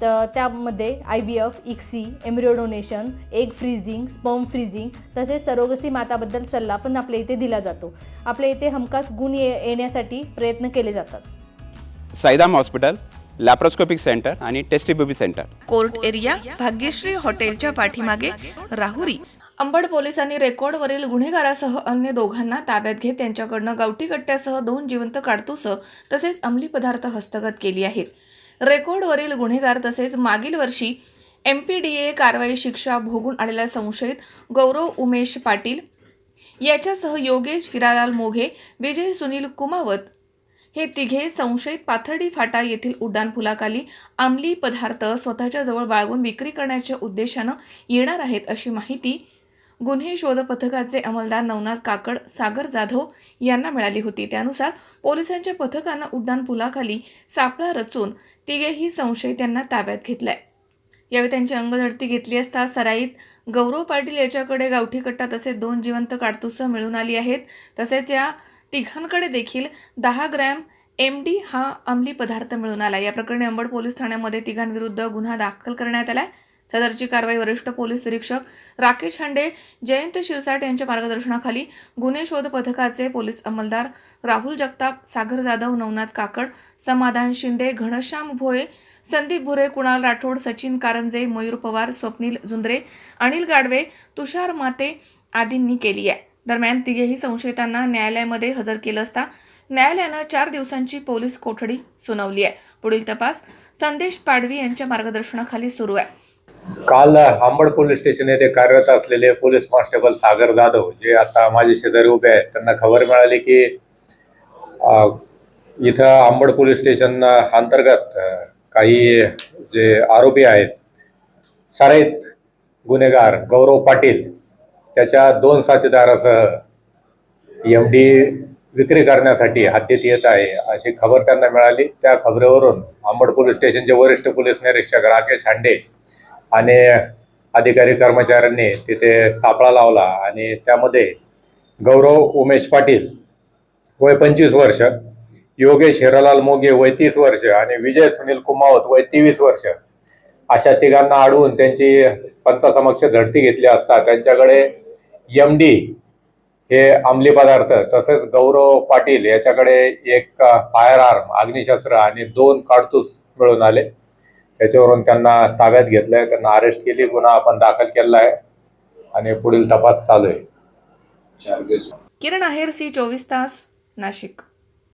तर त्यामध्ये I V F ICSI embryo donation egg freezing sperm freezing तसेच surrogacy माताबद्दल सल्ला पण आपल्या इथे दिला जातो. आपल्या इथे हमखास गुण ये येण्यासाठी प्रयत्न केले जातात. साईदाम हॉस्पिटल लॅप्रोस्कोपिक सेंटर आणि test tube baby centre. Court area Bhagyashree हॉटेलच्या पाठीमागे राहुरी. अंबड पोलिसांनी रेकॉर्डवरील गुन्हेगारासह अन्य दोघांना ताब्यात घेत त्यांच्याकडनं गावठी कट्ट्यासह दोन जिवंत काडतूस तसेच अंमली पदार्थ हस्तगत केली आहेत. रेकॉर्डवरील गुन्हेगार तसेच मागील वर्षी एम पी डी ए कारवाई शिक्षा भोगून आलेला संशयित गौरव उमेश पाटील याच्यासह योगेश हिरालाल मोघे विजय सुनील कुमावत हे तिघे संशयित पाथर्डी फाटा येथील उड्डाणपुलाखाली अंमली पदार्थ स्वतःच्या जवळ बाळगून विक्री करण्याच्या उद्देशानं येणार आहेत अशी माहिती गुन्हे शोध पथकाचे अंमलदार नवनाथ काकड सागर जाधव यांना मिळाली होती. त्यानुसार पोलिसांच्या पथकानं उड्डाणपुलाखाली सापळा रचून तिघेही संशयित यांना ताब्यात घेतलाय. यावेळी त्यांची अंगझडती घेतली असता सराईत गौरव पाटील याच्याकडे गावठी कट्टा तसेच दोन जिवंत काडतुसं मिळून आली आहेत. तसेच या तिघांकडे देखील दहा ग्रॅम एम डी हा अंमली पदार्थ मिळून आला. या प्रकरणी अंबड पोलीस ठाण्यामध्ये तिघांविरुद्ध गुन्हा दाखल करण्यात आला आहे सदरची कारवाई वरिष्ठ पोलीस निरीक्षक राकेश हांडे जयंत शिरसाट यांच्या मार्गदर्शनाखाली गुन्हे शोध पथकाचे पोलीस अंमलदार राहुल जगताप सागर जाधव नवनाथ काकड समाधान शिंदे घनश्याम भोये संदीप भुरे कुणाल राठोड सचिन कारंजे मयूर पवार स्वप्नील झुंद्रे अनिल गाडवे तुषार माते आदींनी केली आहे. दरम्यान तिघेही संशयितांना न्यायालयामध्ये हजर केलं असता न्यायालयानं चार दिवसांची पोलीस कोठडी सुनावली आहे. पुढील तपास संदेश पाडवी यांच्या मार्गदर्शनाखाली सुरू आहे. काल हांबड पोलीस स्टेशन येथे कार्यरत असलेले पोलीस कॉन्स्टेबल सागर जाधव जे आता माझे शेजारी उभे आहेत त्यांना खबर मिळाली की इथं आंबड पोलीस स्टेशन अंतर्गत काही जे आरोपी आहेत सराईत गुन्हेगार गौरव पाटील त्याच्या दोन साथीदारासह एम डी विक्री करण्यासाठी हद्दीत येत आहे अशी खबर त्यांना मिळाली. त्या खबरेवरून आंबड पोलीस स्टेशनचे वरिष्ठ पोलीस निरीक्षक राकेश हांडे आणि अधिकारी कर्मचाऱ्यांनी तिथे सापळा लावला आणि त्यामध्ये गौरव उमेश पाटील वय पंचवीस वर्ष योगेश हिरालाल मोगे वय तीस वर्ष आणि विजय सुनील कुमावत वय तेवीस वर्ष अशा तिघांना अडवून त्यांची पंचासमक्ष झडती घेतली असता त्यांच्याकडे एम डी हे अंमली पदार्थ तसेच गौरव पाटील याच्याकडे एक फायर आर्म अग्निशस्त्र आणि दोन काडतूस मिळून आले. त्याच्यावरून त्यांना ताब्यात घेतलंय त्यांना अरेस्ट केली गुन्हा आपण दाखल केला आहे आणि पुढील तपास चालू आहे. किरण आहेर सी चोवीस तास नाशिक.